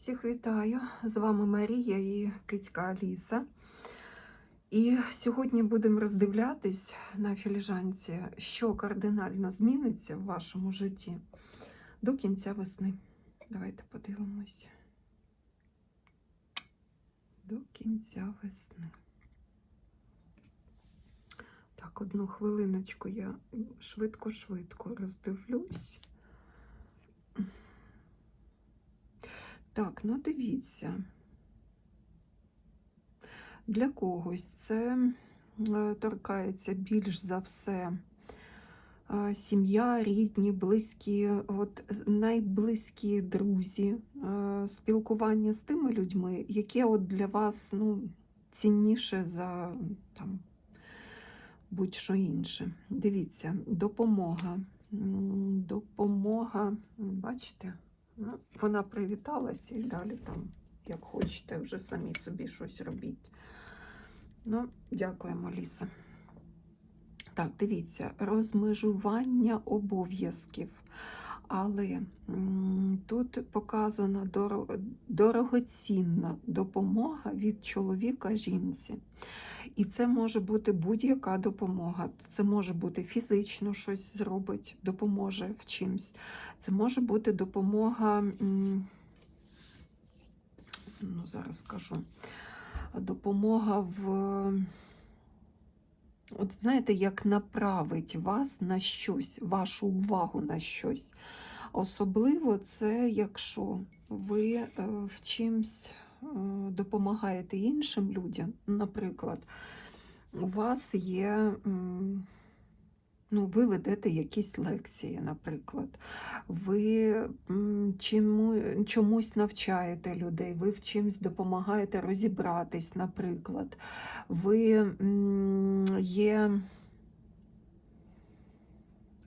Всіх вітаю! З вами Марія і кицька Аліса. І сьогодні будемо роздивлятись на філіжанці, що кардинально зміниться в вашому житті до кінця весни. Давайте подивимось. До кінця весни. Так, одну хвилиночку я швидко-швидко роздивлюсь. Так, ну дивіться. Для когось це е, торкається більш за все е, сім'я, рідні, близькі, от найблизькі друзі, е, спілкування з тими людьми, яке от для вас ну, цінніше за там, будь-що інше. Дивіться, допомога. Допомога, бачите? Ну, вона привіталася і далі там, як хочете, вже самі собі щось робіть. Ну, дякуємо, Ліса. Так, дивіться, розмежування обов'язків. Але тут показана доро- дорогоцінна допомога від чоловіка жінці. І це може бути будь-яка допомога. Це може бути фізично щось зробить, допоможе в чимсь. Це може бути допомога, ну, зараз скажу, допомога в. От знаєте, як направить вас на щось, вашу увагу на щось. Особливо це, якщо ви е, в чимсь допомагаєте іншим людям. Наприклад, у вас є, ну, ви ведете якісь лекції, наприклад, ви чому, чомусь навчаєте людей, ви в чимсь допомагаєте розібратись, наприклад, ви є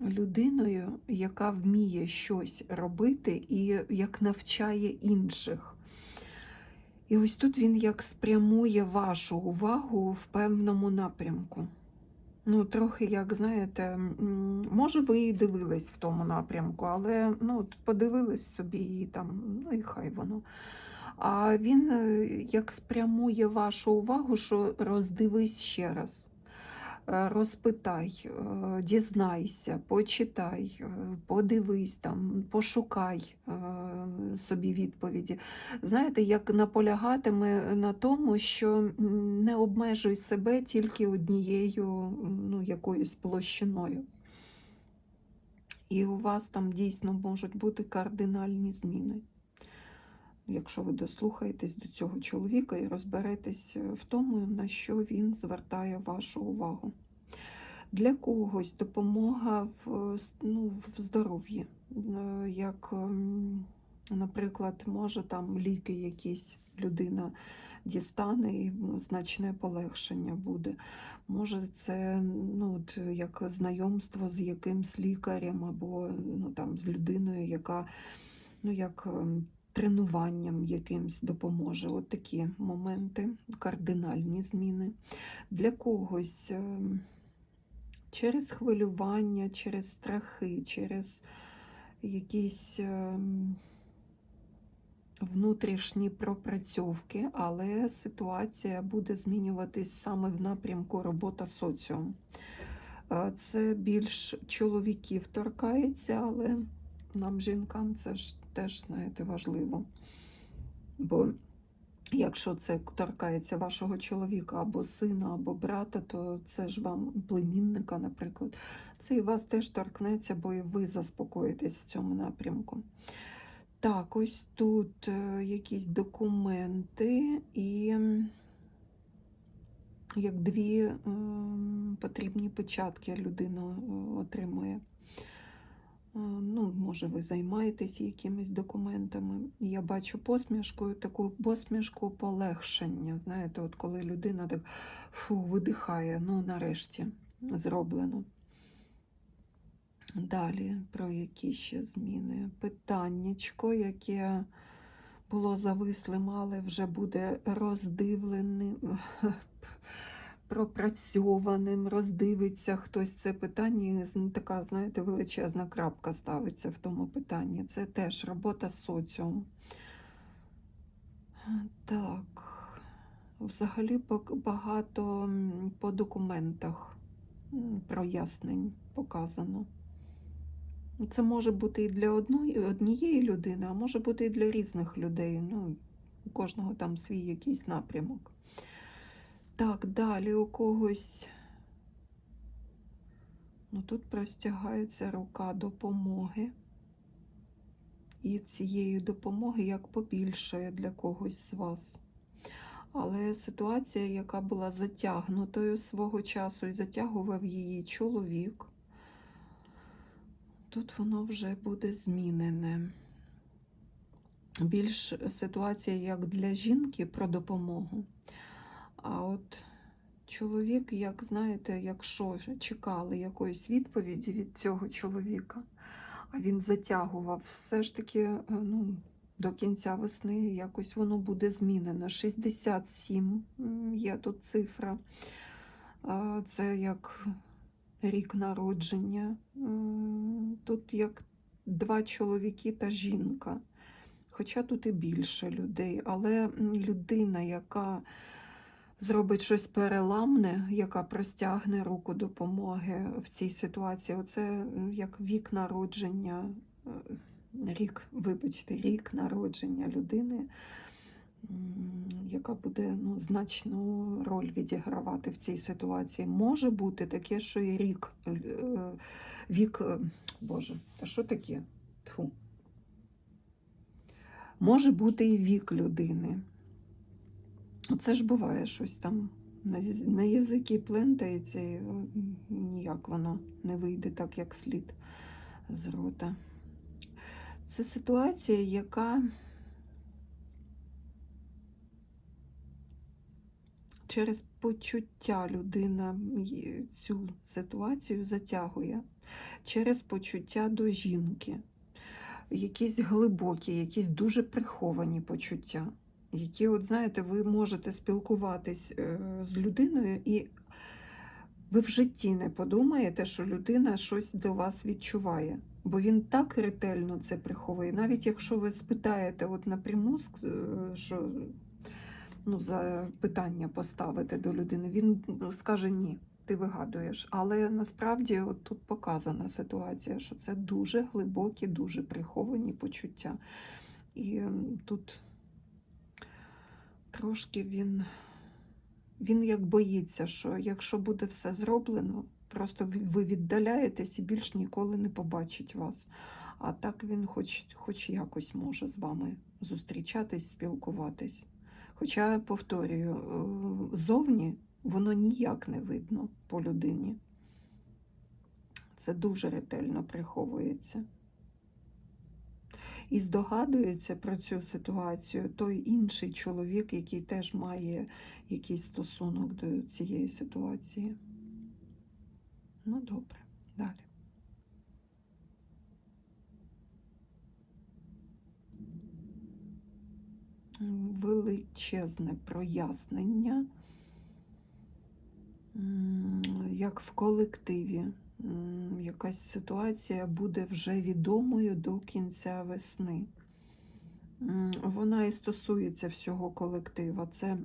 людиною, яка вміє щось робити і як навчає інших. І ось тут він як спрямує вашу увагу в певному напрямку. Ну, трохи, як знаєте, може, ви і дивились в тому напрямку, але ну, подивились собі і там, ну і хай воно. А він е, як спрямує вашу увагу, що роздивись ще раз. Е, Розпитай, е, дізнайся, почитай, е, подивись там, пошукай собі відповіді. Знаєте, як наполягатиме на тому, що не обмежуй себе тільки однією ну, якоюсь площиною. І у вас там дійсно можуть бути кардинальні зміни. Якщо ви дослухаєтесь до цього чоловіка і розберетесь в тому, на що він звертає вашу увагу. Для когось допомога в, ну, в здоров'ї, Е, як, ем, наприклад, може там ліки якісь людина дістане і значне полегшення буде. Може, це ну, от, як знайомство з якимсь лікарем або ну, там, з людиною, яка ну, як ем, тренуванням якимсь допоможе. От такі моменти, кардинальні зміни. Для когось ем, через хвилювання, через страхи, через якісь ем, внутрішні пропрацьовки, але ситуація буде змінюватись саме в напрямку робота соціум. Е, Це більш чоловіків торкається, але нам, жінкам, це ж теж, знаєте, важливо. Бо якщо це торкається вашого чоловіка або сина, або брата, то це ж вам племінника, наприклад. Це і вас теж торкнеться, бо і ви заспокоїтесь в цьому напрямку. Так, ось тут е, якісь документи і як дві потрібні печатки людина е, отримує. Е, Ну, може, ви займаєтесь якимись документами. Я бачу посмішку, таку посмішку полегшення. Знаєте, от коли людина так фу, видихає, ну нарешті зроблено. Далі про які ще зміни? Питаннячко, яке було завислим, але вже буде роздивленим, пропрацьованим, роздивиться хтось це питання. Така, знаєте, величезна крапка ставиться в тому питанні. Це теж робота з соціумом. Так, взагалі багато по документах прояснень показано. Це може бути і для одної, однієї людини, а може бути і для різних людей. Ну, у кожного там свій якийсь напрямок. Так, далі у когось. Ну, тут простягається рука допомоги. І цієї допомоги як побільшає для когось з вас. Але ситуація, яка була затягнутою свого часу і затягував її чоловік, тут воно вже буде змінене. Більш ситуація як для жінки про допомогу. Чоловік, як знаєте, якщо чекали якоїсь відповіді від цього чоловіка, а він затягував, все ж таки е, ну, до кінця весни якось воно буде змінено. 67 є тут цифра. Це як рік народження. Тут як два чоловіки та жінка. Хоча тут і більше людей, але людина, яка зробить щось переламне, яка простягне руку допомоги в цій ситуації, оце як вік народження, е, рік, вибачте, рік народження людини, яка буде ну, значну роль відігравати в цій ситуації. Може бути таке, що і рік, е, вік, е, Боже, та що таке? Тьфу. Може бути і вік людини. Оце ж буває щось там на, язикі плентається, і ніяк воно не вийде так, як слід з рота. Це ситуація, яка через почуття людина цю ситуацію затягує, через почуття до жінки, якісь глибокі, якісь дуже приховані почуття, які, от знаєте, ви можете спілкуватись е, з людиною, і ви в житті не подумаєте, що людина щось до вас відчуває. Бо він так ретельно це приховує. Навіть якщо ви спитаєте от напряму, е, що ну, за питання поставити до людини, він скаже ні, ти вигадуєш. Але насправді от тут показана ситуація, що це дуже глибокі, дуже приховані почуття. І тут трошки він, він як боїться, що якщо буде все зроблено, просто ви- віддаляєтесь і більш ніколи не побачить вас. А так він хоч, хоч якось може з вами зустрічатись, спілкуватись. Хоча, повторюю, е, зовні воно ніяк не видно по людині. Це дуже ретельно приховується. І здогадується про цю ситуацію той інший чоловік, який теж має якийсь стосунок до цієї ситуації. Ну, добре, далі. Величезне прояснення, як в колективі. Якась ситуація буде вже відомою до кінця весни. Вона і стосується всього колектива. Це,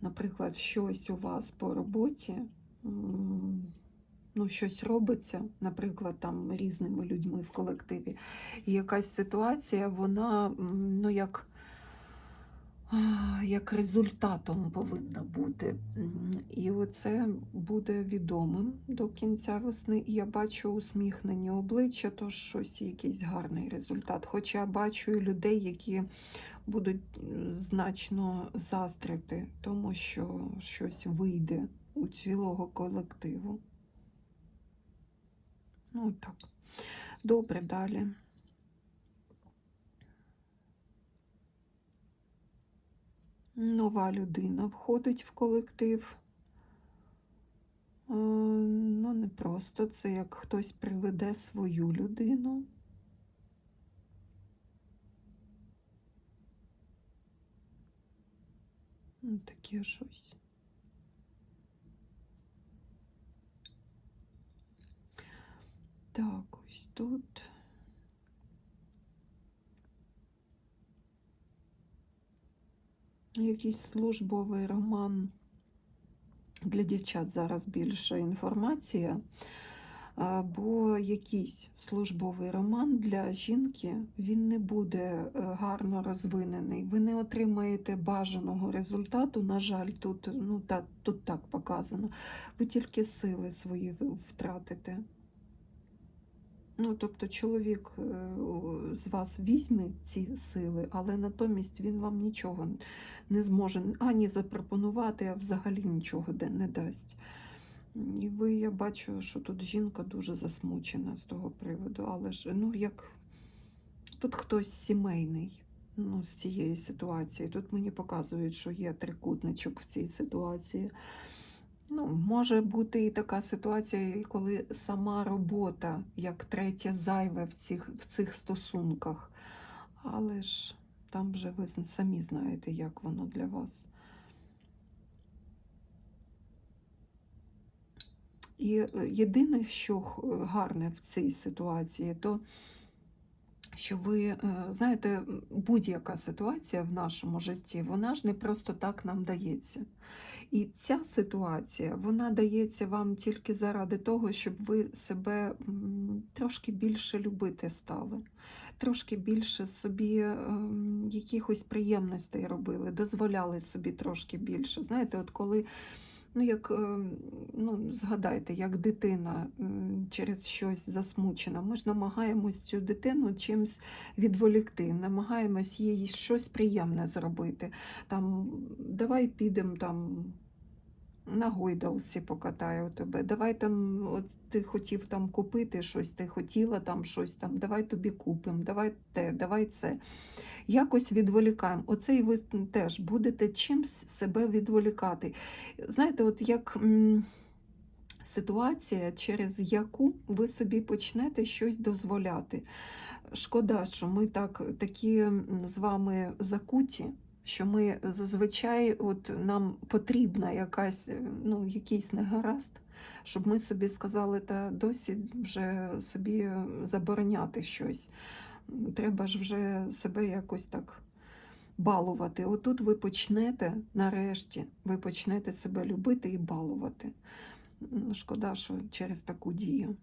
наприклад, щось у вас по роботі, ну, щось робиться, наприклад, там різними людьми в колективі. І якась ситуація, вона ну, як, як результатом повинна бути. І оце буде відомим до кінця весни. І я бачу усміхнені обличчя, тож щось якийсь гарний результат. Хоча бачу і людей, які будуть значно заздрити, тому що щось вийде у цілого колективу. Ну, так. Добре, далі. Нова людина входить в колектив. Е, Ну, не просто це як хтось приведе свою людину. Ну, Таке щось. Так, ось тут. Якийсь службовий роман. Для дівчат зараз більше інформація. Бо якийсь службовий роман для жінки він не буде е, гарно розвинений. Ви не отримаєте бажаного результату. На жаль, тут, ну, так, тут так показано. Ви тільки сили свої втратите. Ну, тобто чоловік е, з вас візьме ці сили, але натомість він вам нічого не зможе ані запропонувати, а взагалі нічого не дасть. І ви, я бачу, що тут жінка дуже засмучена з того приводу, але ж ну як тут хтось сімейний ну, з цієї ситуації. Тут мені показують, що є трикутничок в цій ситуації. Ну, може бути і така ситуація, коли сама робота як третє зайве в цих, в цих стосунках. Але ж там вже ви самі знаєте, як воно для вас. І е, єдине, що гарне в цій ситуації, то що ви е, знаєте, будь-яка ситуація в нашому житті, вона ж не просто так нам дається. І ця ситуація, вона дається вам тільки заради того, щоб ви себе трошки більше любити стали, трошки більше собі ем, якихось приємностей робили, дозволяли собі трошки більше. Знаєте, от коли Ну, як ем, ну, згадайте, як дитина через щось засмучена. Ми ж намагаємось цю дитину чимось відволікти, намагаємось їй щось приємне зробити. Там, давай підемо там. На гойдалці покатаю тебе. Давай там, от ти хотів там купити щось, ти хотіла там щось там, давай тобі купимо, давай те, давай це. Якось відволікаємо. Оце і ви теж будете чимсь себе відволікати. Знаєте, от як м, ситуація, через яку ви собі почнете щось дозволяти. Шкода, що ми так такі з вами закуті, що ми зазвичай от нам потрібна якась, е, ну, якийсь негаразд, щоб ми собі сказали, та досі вже собі забороняти щось. Треба ж вже себе якось так балувати. Отут ви почнете, нарешті, ви почнете себе любити і балувати. Шкода, що через таку дію.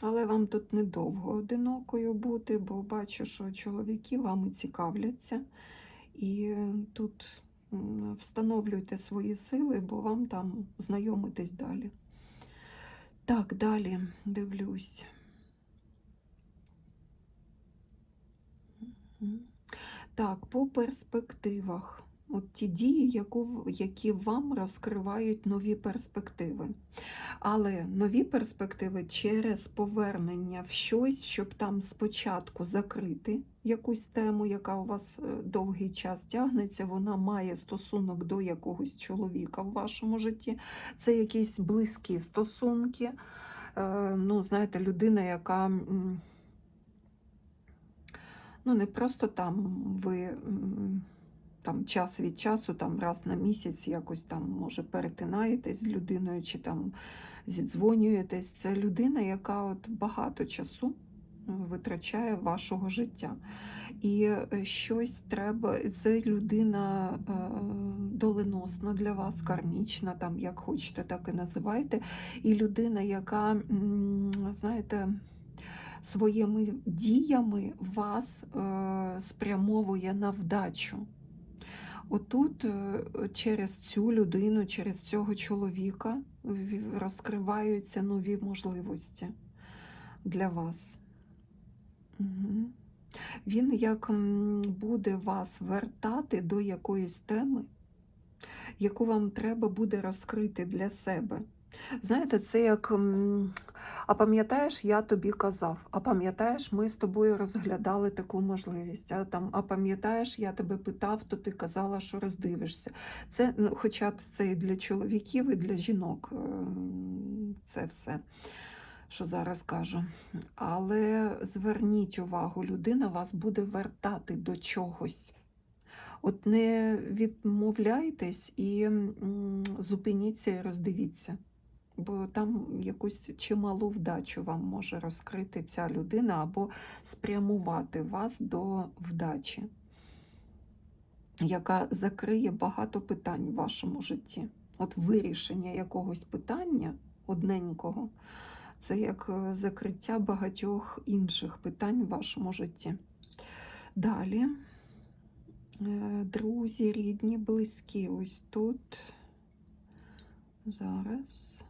Але вам тут недовго одинокою бути, бо бачу, що чоловіки вами цікавляться. І тут встановлюйте свої сили, бо вам там знайомитись далі. Так, далі дивлюсь. Так, по перспективах. От ті дії, які вам розкривають нові перспективи. Але нові перспективи через повернення в щось, щоб там спочатку закрити якусь тему, яка у вас е, довгий час тягнеться, вона має стосунок до якогось чоловіка в вашому житті. Це якісь близькі стосунки. Е, Ну, знаєте, людина, яка. Ну, не просто там ви там час від часу, там раз на місяць якось там, може, перетинаєтесь з людиною чи там зідзвонюєтесь. Це людина, яка от багато часу е, витрачає вашого життя. І е, щось треба, це людина е, доленосна для вас, кармічна, там як хочете, так і називайте. І людина, яка, знаєте, своїми діями вас спрямовує на вдачу. Отут е, через цю людину, через цього чоловіка розкриваються нові можливості для вас. Угу. Він як буде вас вертати до якоїсь теми, яку вам треба буде розкрити для себе. Знаєте, це як. А пам'ятаєш, я тобі казав, а пам'ятаєш, ми з тобою розглядали таку можливість. А там, а пам'ятаєш, я тебе питав, то ти казала, що роздивишся. Це, ну, хоча це і для чоловіків, і для жінок ем, це все, що зараз кажу. Але зверніть увагу, людина вас буде вертати до чогось. От не відмовляйтесь і зупиніться і роздивіться. Бо там якусь чималу вдачу вам може розкрити ця людина або спрямувати вас до вдачі, яка закриє багато питань в вашому житті. От вирішення якогось питання одненького це як е, закриття багатьох інших питань в вашому житті. Далі, е, друзі, рідні, близькі, ось тут. Зараз.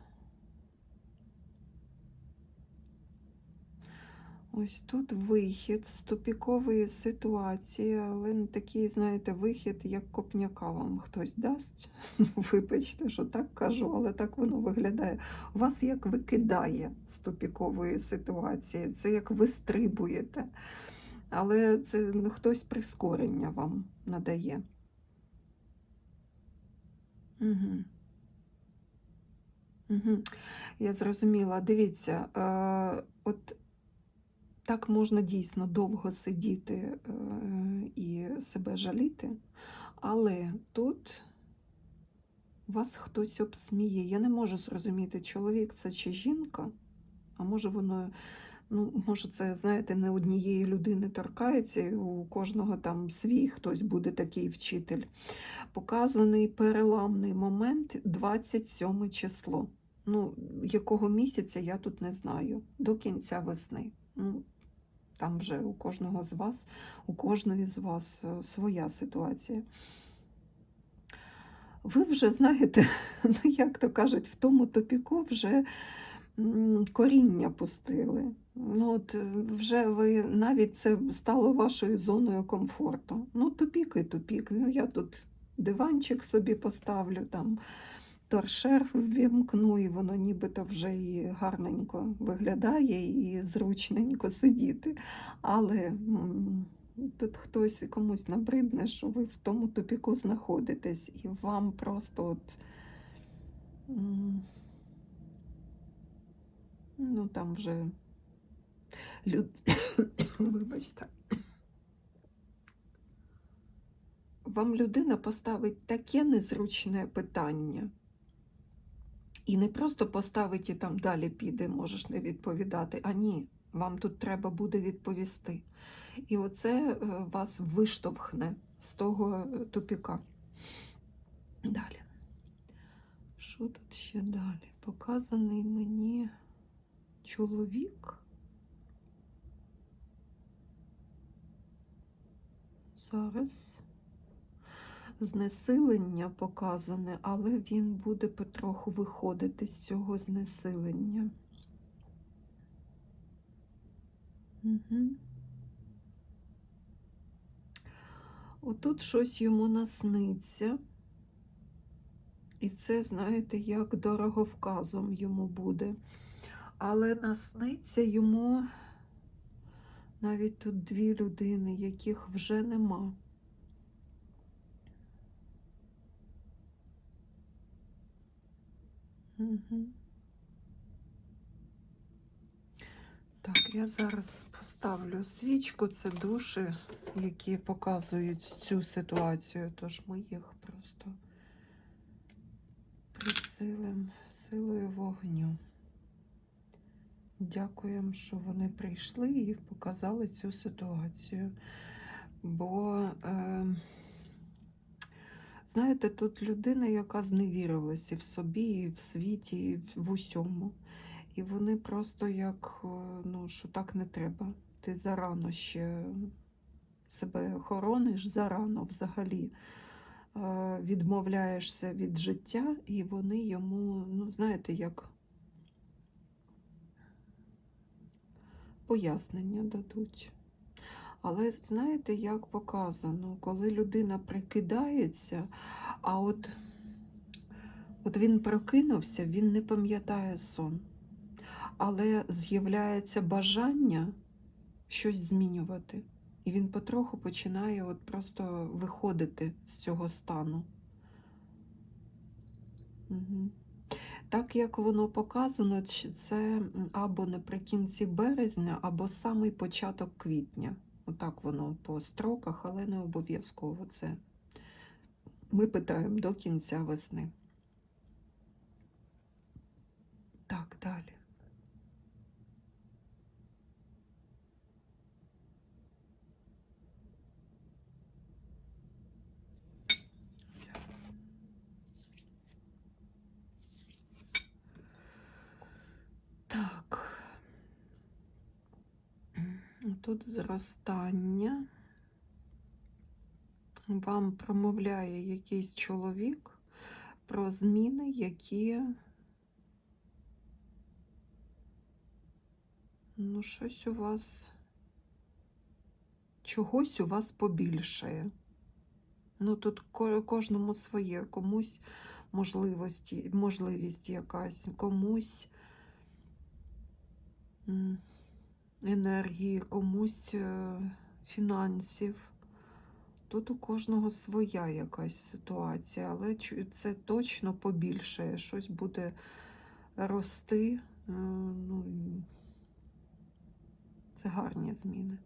Ось тут вихід з тупікової ситуації, але не такий, знаєте, вихід, як копняка вам хтось дасть. Вибачте, що так кажу, але так воно виглядає. Вас як викидає з тупікової ситуації, це як ви стрибуєте. Але це ну, хтось прискорення вам надає. Угу. Угу. Я зрозуміла. Дивіться, е, от так можна дійсно довго сидіти е, і себе жаліти, але тут вас хтось обсміє. Я не можу зрозуміти, чоловік це чи жінка, а може воно, ну, може, це, знаєте, не однієї людини торкається, і у кожного там свій хтось буде такий вчитель. Показаний переламний момент 27 число. Ну, якого місяця я тут не знаю, до кінця весни. Ну, там вже у кожного з вас, у кожної з вас е, своя ситуація. Ви вже знаєте, ну як то кажуть, в тому топіку вже коріння пустили. Ну, от е, вже ви навіть це стало вашою зоною комфорту. Ну, тупік і тупік. Ну, я тут диванчик собі поставлю, там торшер ввімкну, і воно нібито вже і гарненько виглядає, і зручненько сидіти. Але тут хтось комусь набридне, що ви в тому тупіку знаходитесь, і вам просто от. Ну, там вже люд... Вибачте. Вам людина поставить таке незручне питання. І не просто поставить і там далі піде, можеш не відповідати. А ні, вам тут треба буде відповісти. І оце е, вас виштовхне з того е, тупіка. Далі. Що тут ще далі? Показаний мені чоловік. Зараз знесилення показане, але він буде потроху виходити з цього знесилення. Угу. Отут щось йому насниться. І це, знаєте, як дороговказом йому буде. Але насниться йому навіть тут дві людини, яких вже нема. Так, я зараз поставлю свічку. Це душі, які показують цю ситуацію, тож ми їх просто присилимо силою вогню. Дякуємо, що вони прийшли і показали цю ситуацію. Бо, е, знаєте, тут людина, яка зневірилась і в собі, і в світі, і в усьому. І вони просто як, е, ну, що так не треба. Ти зарано ще себе хорониш, зарано взагалі е, відмовляєшся від життя, і вони йому, ну, знаєте, як пояснення дадуть. Але знаєте, як показано, коли людина прикидається, а от, от він прокинувся, він не пам'ятає сон. Але з'являється бажання щось змінювати. І він потроху починає от просто виходити з цього стану. Угу. Так як воно показано, це або наприкінці березня, або самий початок квітня. Отак воно по строках, але не обов'язково це. Ми питаємо до кінця весни. Так, далі. Зараз. Так. Тут зростання. Вам промовляє якийсь чоловік про зміни, які ну, щось у вас, чогось у вас побільшає. Ну, тут кожному своє, комусь можливості, можливість якась, комусь енергії, комусь е, фінансів. Тут у кожного своя якась ситуація, але це точно побільшає, щось буде рости. е, Ну, це гарні зміни.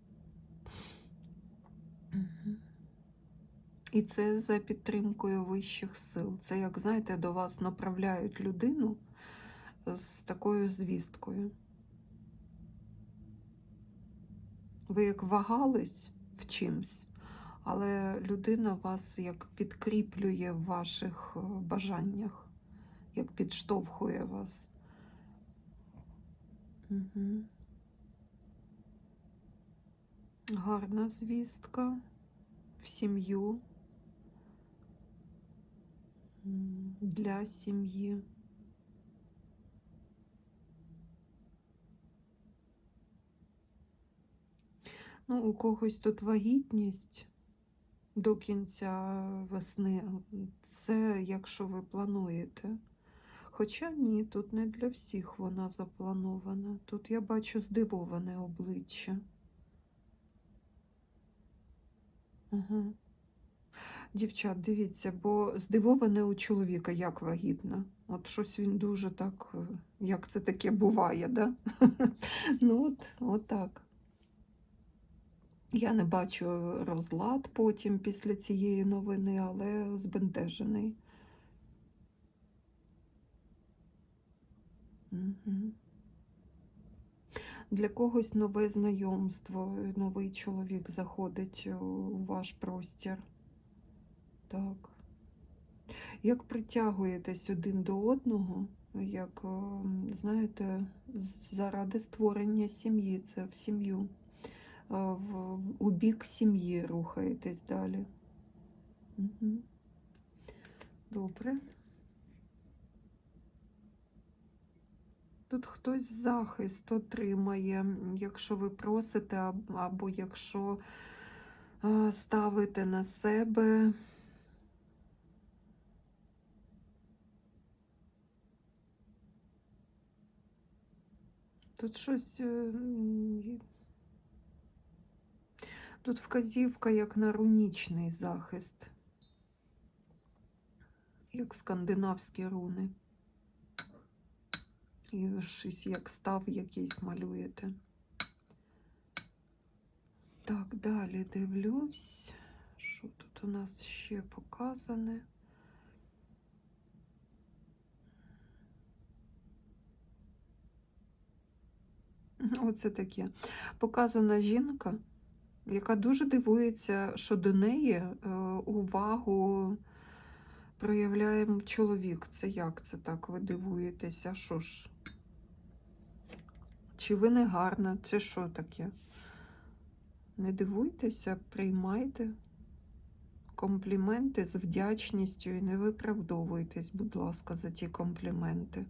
І це за підтримкою вищих сил. Це, як знаєте, до вас направляють людину з такою звісткою. Ви як вагались в чимсь, але людина вас як підкріплює в ваших е, бажаннях, як підштовхує вас. Угу. Гарна звістка в сім'ю. Для сім'ї. Ну, у когось тут вагітність до кінця весни. Це якщо ви плануєте. Хоча ні, тут не для всіх вона запланована. Тут я бачу здивоване обличчя. Угу. Дівчат, дивіться, бо здивоване у чоловіка як вагітна. От щось він дуже так, е, як це таке буває, да? Ну от, от так. Я не бачу розлад потім після цієї новини, але збентежений. Мгм. Для когось нове знайомство, новий чоловік заходить у ваш простір. Так. Як притягуєтесь один до одного, як, ем, знаєте, заради створення сім'ї, це в сім'ю, в, у бік сім'ї рухаєтесь далі. Угу. Добре. Тут хтось захист отримає, якщо ви просите, або якщо е, ставите на себе. Тут щось. Тут вказівка як на рунічний захист, як скандинавські руни. І щось як став якийсь малюєте. Так, далі дивлюсь, що тут у нас ще показане. Оце таке. Показана жінка, яка дуже дивується, що до неї е, увагу проявляє чоловік. Це як це так? Ви дивуєтеся? Що ж? Чи ви не гарна? Це що таке? Не дивуйтеся, приймайте компліменти з вдячністю і не виправдовуйтесь, будь ласка, за ті компліменти.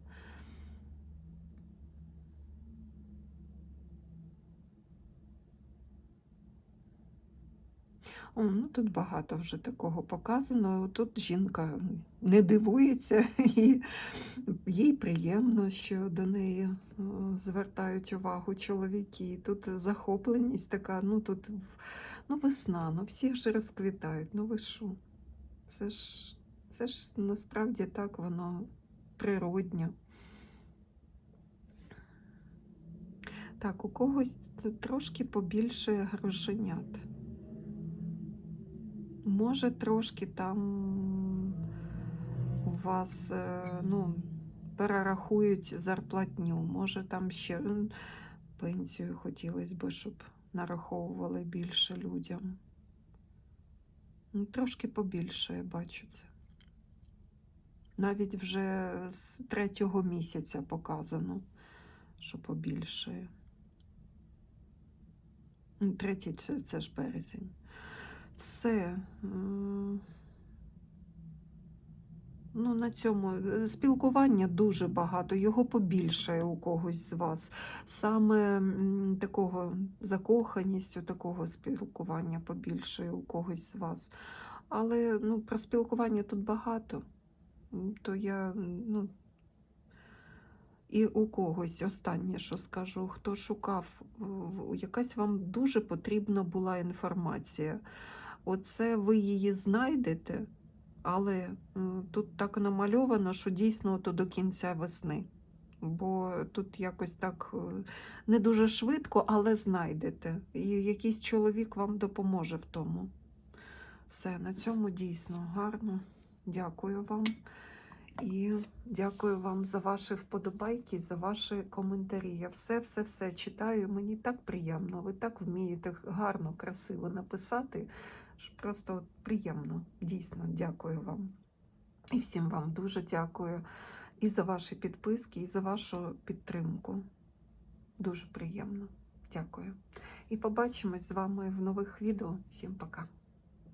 О, ну тут багато вже такого показано. Тут жінка не дивується, і їй приємно, що до неї звертають увагу чоловіки. Тут захопленість така, ну тут ну, весна, ну всі ж розквітають. Ну ви що? Це ж, це ж насправді так воно природньо. Так, у когось трошки побільше грошенят. Може, трошки там у вас е, ну, перерахують зарплатню. Може, там ще пенсію хотілося б, щоб нараховували більше людям. Ну, Трошки побільше я бачу це. Навіть вже з третього місяця показано, що побільшає. Ну, Третій це, це ж березень. Все. Ну, на цьому е, спілкування дуже багато, його побільшає у когось з вас. Саме такого закоханістю, такого спілкування побільшає у когось з вас. Але ну, про спілкування тут багато. То я, ну, і у когось останнє, що скажу, хто шукав, якась вам дуже потрібна була інформація. Оце ви її знайдете, але тут так намальовано, що дійсно то до кінця весни. Бо тут якось так е, не дуже швидко, але знайдете. І якийсь чоловік вам допоможе в тому. Все, на цьому дійсно гарно. Дякую вам. І дякую вам за ваші вподобайки, за ваші коментарі. Я все-все-все читаю. Мені так приємно. Ви так вмієте гарно, красиво написати. Просто приємно. Дійсно, дякую вам. І всім вам дуже дякую і за ваші підписки, і за вашу підтримку. Дуже приємно. Дякую. І побачимось з вами в нових відео. Всім пока.